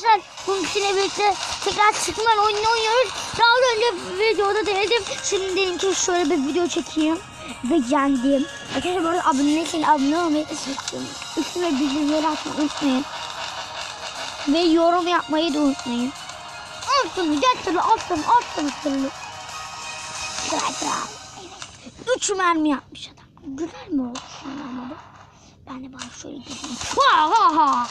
Arkadaşlar bunun içine birlikte tekrar çıkmayan oyunu oynuyoruz. Daha önce videoda denedim. Şimdi dedim ki şöyle bir video çekeyim. Ve yendim. Arkadaşlar bu arada abone değilseniz abone olmayı unutmayın. Üstüne bildirimleri atmayı unutmayın. Ve yorum yapmayı da unutmayın. Getirdi altını altını sırlı. Kral kral. Evet. Üç mermi yapmış adam. Güzel mi oldu şu an anladım. Ben de bana şöyle gideyim. Ha ha ha.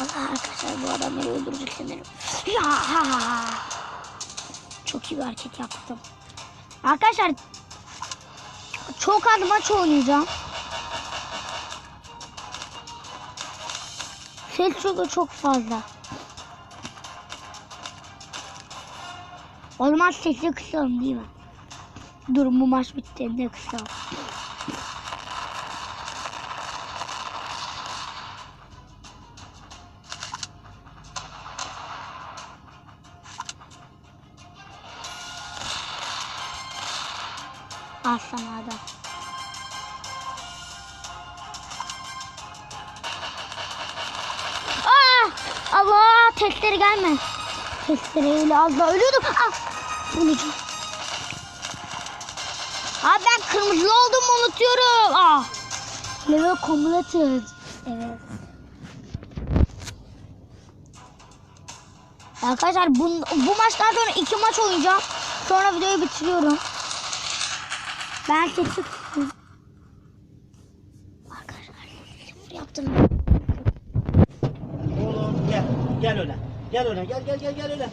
Allah arkadaşlar bu adamları öldürecek sanırım. Ya. Çok iyi bir hareket yaptım. Arkadaşlar çok az maç oynayacağım. Ses çok fazla. O zaman sesi kısalım değil mi? Durum bu maç bittiğinde kısalım. Al sana adam. Aa! Allah testere gelme. Testereyle az daha ölüyordum. Ah! Öleceğim. Abi ben kırmızı olduğumu unutuyorum. Ah! Level completed. Evet. Arkadaşlar bu, bu maçtan sonra iki maç oynayacağım. Sonra videoyu bitiriyorum. Sesi kıstım. Arkadaşlar yaptım. Oğlum gel. Gel öyle. Gel öyle. Gel gel gel gel öyle.